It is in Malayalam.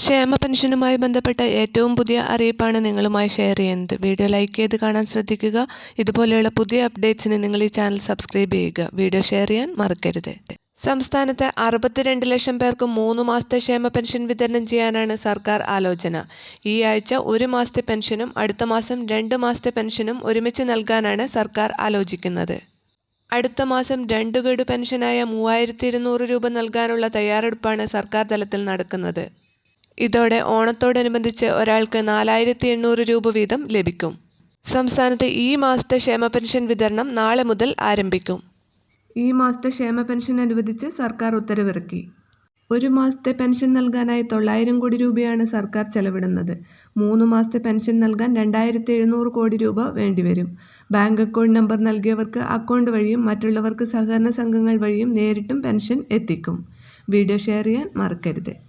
ക്ഷേമ പെൻഷനുമായി ബന്ധപ്പെട്ട ഏറ്റവും പുതിയ അറിയിപ്പാണ് നിങ്ങളുമായി ഷെയർ ചെയ്യുന്നത്. വീഡിയോ ലൈക്ക് ചെയ്ത് കാണാൻ ശ്രദ്ധിക്കുക. ഇതുപോലെയുള്ള പുതിയ അപ്ഡേറ്റ്സിന് നിങ്ങൾ ഈ ചാനൽ സബ്സ്ക്രൈബ് ചെയ്യുക. വീഡിയോ ഷെയർ ചെയ്യാൻ മറക്കരുത്. സംസ്ഥാനത്ത് അറുപത്തിരണ്ട് ലക്ഷം പേർക്ക് മൂന്ന് മാസത്തെ ക്ഷേമ പെൻഷൻ വിതരണം ചെയ്യാനാണ് സർക്കാർ ആലോചന. ഈ ആഴ്ച ഒരു മാസത്തെ പെൻഷനും അടുത്ത മാസം രണ്ട് മാസത്തെ പെൻഷനും ഒരുമിച്ച് നൽകാനാണ് സർക്കാർ ആലോചിക്കുന്നത്. അടുത്ത മാസം രണ്ട് ഗഡു പെൻഷനായ മൂവായിരത്തി ഇരുന്നൂറ് രൂപ നൽകാനുള്ള തയ്യാറെടുപ്പാണ് സർക്കാർ തലത്തിൽ നടക്കുന്നത്. ഇതോടെ ഓണത്തോടനുബന്ധിച്ച് ഒരാൾക്ക് നാലായിരത്തി എണ്ണൂറ് രൂപ വീതം ലഭിക്കും. സംസ്ഥാനത്ത് ഈ മാസത്തെ ക്ഷേമ പെൻഷൻ വിതരണം നാളെ മുതൽ ആരംഭിക്കും. ഈ മാസത്തെ ക്ഷേമ പെൻഷൻ അനുവദിച്ച് സർക്കാർ ഉത്തരവിറക്കി. ഒരു മാസത്തെ പെൻഷൻ നൽകാനായി തൊള്ളായിരം കോടി രൂപയാണ് സർക്കാർ ചെലവിടുന്നത്. മൂന്ന് മാസത്തെ പെൻഷൻ നൽകാൻ രണ്ടായിരത്തി എഴുന്നൂറ് കോടി രൂപ വേണ്ടിവരും. ബാങ്ക് അക്കൗണ്ട് നമ്പർ നൽകിയവർക്ക് അക്കൗണ്ട് വഴിയും മറ്റുള്ളവർക്ക് സഹകരണ സംഘങ്ങൾ വഴിയും നേരിട്ടും പെൻഷൻ എത്തിക്കും. വീഡിയോ ഷെയർ ചെയ്യാൻ മറക്കരുത്.